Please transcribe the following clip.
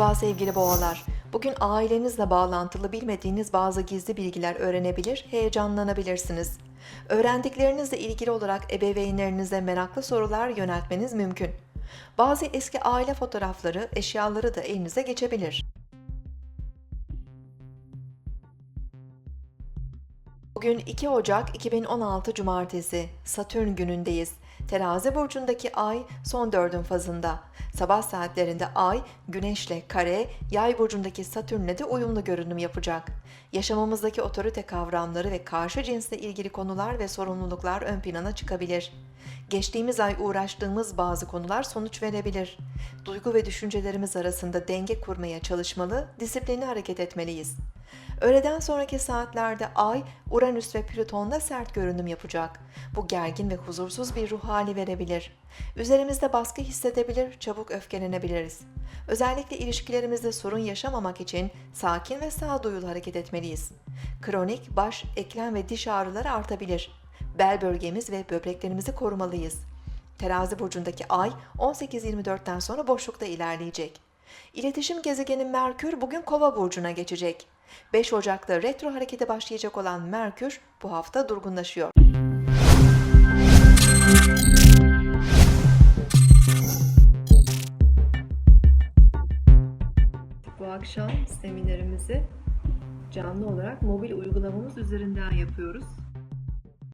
Merhaba sevgili boğalar. Bugün ailenizle bağlantılı bilmediğiniz bazı gizli bilgiler öğrenebilir, heyecanlanabilirsiniz. Öğrendiklerinizle ilgili olarak ebeveynlerinize meraklı sorular yöneltmeniz mümkün. Bazı eski aile fotoğrafları, eşyaları da elinize geçebilir. Bugün 2 Ocak 2016 Cumartesi, Satürn günündeyiz. Terazi burcundaki ay son dördün fazında. Sabah saatlerinde ay Güneş'le kare, Yay burcundaki Satürn'le de uyumlu görünüm yapacak. Yaşamımızdaki otorite kavramları ve karşı cinsle ilgili konular ve sorumluluklar ön plana çıkabilir. Geçtiğimiz ay uğraştığımız bazı konular sonuç verebilir. Duygu ve düşüncelerimiz arasında denge kurmaya çalışmalı, disiplinli hareket etmeliyiz. Öğleden sonraki saatlerde Ay, Uranüs ve Plüton'la sert görünüm yapacak. Bu gergin ve huzursuz bir ruh hali verebilir. Üzerimizde baskı hissedebilir, çabuk öfkelenebiliriz. Özellikle ilişkilerimizde sorun yaşamamak için sakin ve sağduyulu hareket etmeliyiz. Kronik, baş, eklem ve diş ağrıları artabilir. Bel bölgemiz ve böbreklerimizi korumalıyız. Terazi burcundaki ay 18-24'ten sonra boşlukta ilerleyecek. İletişim gezegeni Merkür bugün Kova burcuna geçecek. 5 Ocak'ta retro harekete başlayacak olan Merkür bu hafta durgunlaşıyor. Bu akşam seminerimizi canlı olarak mobil uygulamamız üzerinden yapıyoruz.